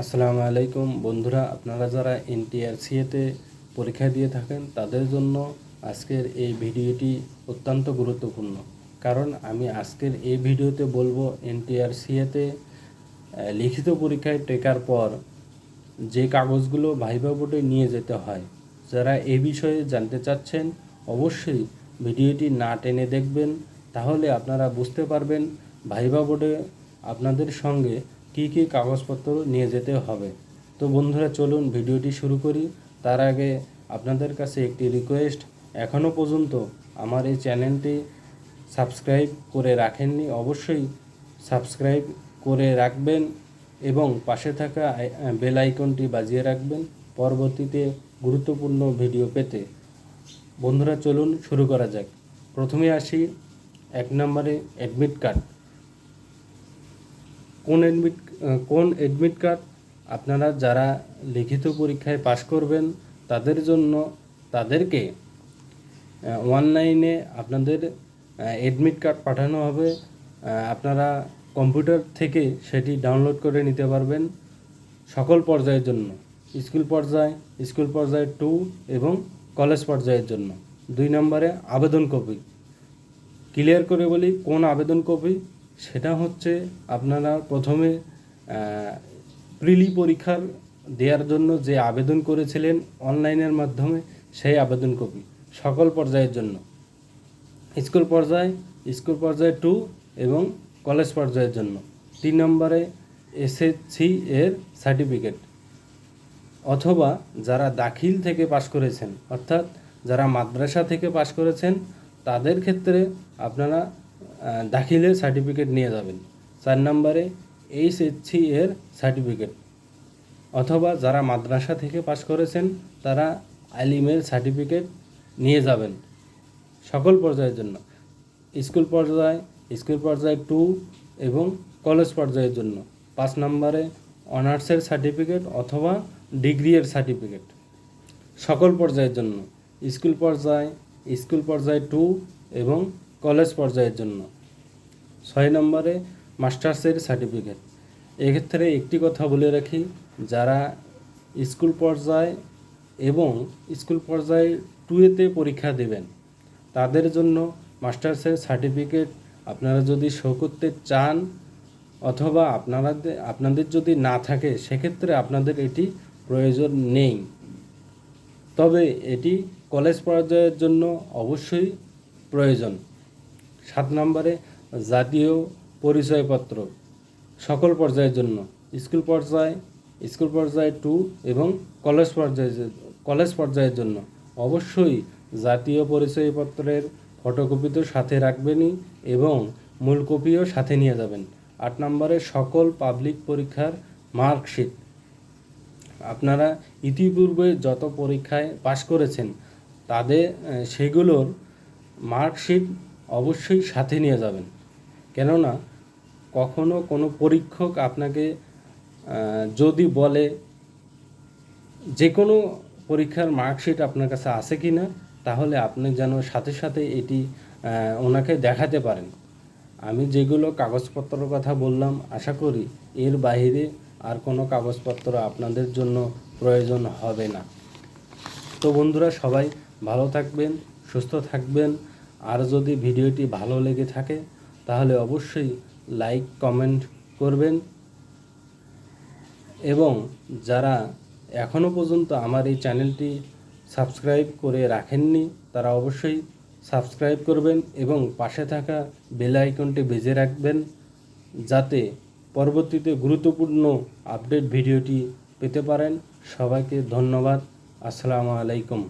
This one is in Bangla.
আসসালামু আলাইকুম। বন্ধুরা, আপনারা যারা এনটিআরসিএতে পরীক্ষা দিয়ে থাকেন, তাদের জন্য আজকের এই ভিডিওটি অত্যন্ত গুরুত্বপূর্ণ। কারণ আমি আজকের এই ভিডিওতে বলব, এনটিআরসিএতে লিখিত পরীক্ষায় টেকার পর যে কাগজগুলো ভাইবা বোর্ডে নিয়ে যেতে হয়, যারা এ বিষয়ে জানতে চাচ্ছেন, অবশ্যই ভিডিওটি না টেনে দেখবেন। তাহলে আপনারা বুঝতে পারবেন, ভাইবা বোর্ডে আপনাদের সঙ্গে কি কি কাগজপত্র নিয়ে যেতে হবে। তো বন্ধুরা, চলুন ভিডিওটি শুরু করি। তার আগে আপনাদের কাছে একটি রিকোয়েস্ট এখনও পর্যন্ত আমার এই চ্যানেলটি সাবস্ক্রাইব করে রাখেননি, অবশ্যই সাবস্ক্রাইব করে রাখবেন এবং পাশে থাকা বেল আইকনটি বাজিয়ে রাখবেন পরবর্তীতে গুরুত্বপূর্ণ ভিডিও পেতে। বন্ধুরা, চলুন শুরু করা যাক। প্রথমে আসি এক নম্বরে অ্যাডমিট কার্ড কোন অ্যাডমিট কোন অ্যাডমিট কার্ড আপনারা যারা লিখিত পরীক্ষায় পাশ করবেন, তাদের জন্য তাদেরকে অনলাইনে আপনাদের অ্যাডমিট কার্ড পাঠানো হবে। আপনারা কম্পিউটার থেকে সেটি ডাউনলোড করে নিতে পারবেন সকল পর্যায়ের জন্য। স্কুল পর্যায়, স্কুল পর্যায়ে টু এবং কলেজ পর্যায়ের জন্য। দুই নম্বরে আবেদন কপি। ক্লিয়ার করে বলি কোন আবেদন কপি? সেটা হচ্ছে আপনারা প্রথমে প্রিলি পরীক্ষার দেওয়ার জন্য যে আবেদন করেছিলেন অনলাইনের মাধ্যমে, সেই আবেদন কপি সকল পর্যায়ের জন্য। স্কুল পর্যায় স্কুল পর্যায় টু এবং কলেজ পর্যায়ের জন্য। তিন নম্বরে এসএসসি এর সার্টিফিকেট। অথবা যারা দাখিল থেকে পাশ করেছেন, অর্থাৎ যারা মাদ্রাসা থেকে পাশ করেছেন, তাদের ক্ষেত্রে আপনারা দাখিলের সার্টিফিকেট নিয়ে যাবেন। চার নম্বরে এইচএসসি এর সার্টিফিকেট অথবা যারা মাদ্রাসা থেকে পাশ করেছেন, তারা আলিমের সার্টিফিকেট নিয়ে যাবেন। সকল পর্যায়ের জন্য। স্কুল পর্যায়ে স্কুল পর্যায়ে টু এবং কলেজ পর্যায়ের জন্য। পাঁচ নম্বরে অনার্সের সার্টিফিকেট অথবা ডিগ্রি এর সার্টিফিকেট সকল পর্যায়ের জন্য। স্কুল পর্যায়ে স্কুল পর্যায়ে টু এবং কলেজ পর্যায়ের জন্য। ছয় নম্বরে মাস্টার্সের সার্টিফিকেট। এক্ষেত্রে একটি কথা বলে রাখি, যারা স্কুল পর্যায়ে এবং স্কুল পর্যায়ে টুয়েতে পরীক্ষা দেবেন, তাদের জন্য মাস্টার্সের সার্টিফিকেট আপনারা যদি শো করতে চান অথবা আপনারা আপনাদের যদি না থাকে, সেক্ষেত্রে আপনাদের এটি প্রয়োজন নেই। তবে এটি কলেজ পর্যায়ের জন্য অবশ্যই প্রয়োজন। সাত নম্বরে জাতীয় পরিচয়পত্র সকল পর্যায়ের জন্য। স্কুল পর্যায়, স্কুল পর্যায়ে টু এবং কলেজ পর্যায়ে, কলেজ পর্যায়ের জন্য। অবশ্যই জাতীয় পরিচয়পত্রের ফটোকপি তো সাথে রাখবেনই এবং মূল কপিও সাথে নিয়ে যাবেন। আট নম্বরে সকল পাবলিক পরীক্ষার মার্কশিট আপনারা ইতিপূর্বে যত পরীক্ষায় পাশ করেছেন, তাদের সেগুলোর মার্কশিট অবশ্যই সাথে নিয়ে যাবেন। কেননা কখনো কোনো পরীক্ষক আপনাকে যদি বলে যে কোনো পরীক্ষার মার্কশিট আপনার কাছে আছে কি না তাহলে আপনি যেন সাথে সাথে এটি ওনাকে দেখাতে পারেন। আমি যেগুলো কাগজপত্রের কথা বললাম, আশা করি এর বাইরে আর কোনো কাগজপত্র আপনাদের জন্য প্রয়োজন হবে না। তো বন্ধুরা, সবাই ভালো থাকবেন, সুস্থ থাকবেন। আর যদি ভিডিওটি ভালো লেগে থাকে, তাহলে অবশ্যই লাইক, কমেন্ট করবেন। এবং যারা এখনও পর্যন্ত আমার এই চ্যানেলটি সাবস্ক্রাইব করে রাখেননি, তারা অবশ্যই সাবস্ক্রাইব করবেন এবং পাশে থাকা বেল আইকনটি বেজে রাখবেন যাতে পরবর্তীতে গুরুত্বপূর্ণ আপডেট ভিডিওটি পেতে পারেন। সবাইকে ধন্যবাদ। আসসালামু আলাইকুম।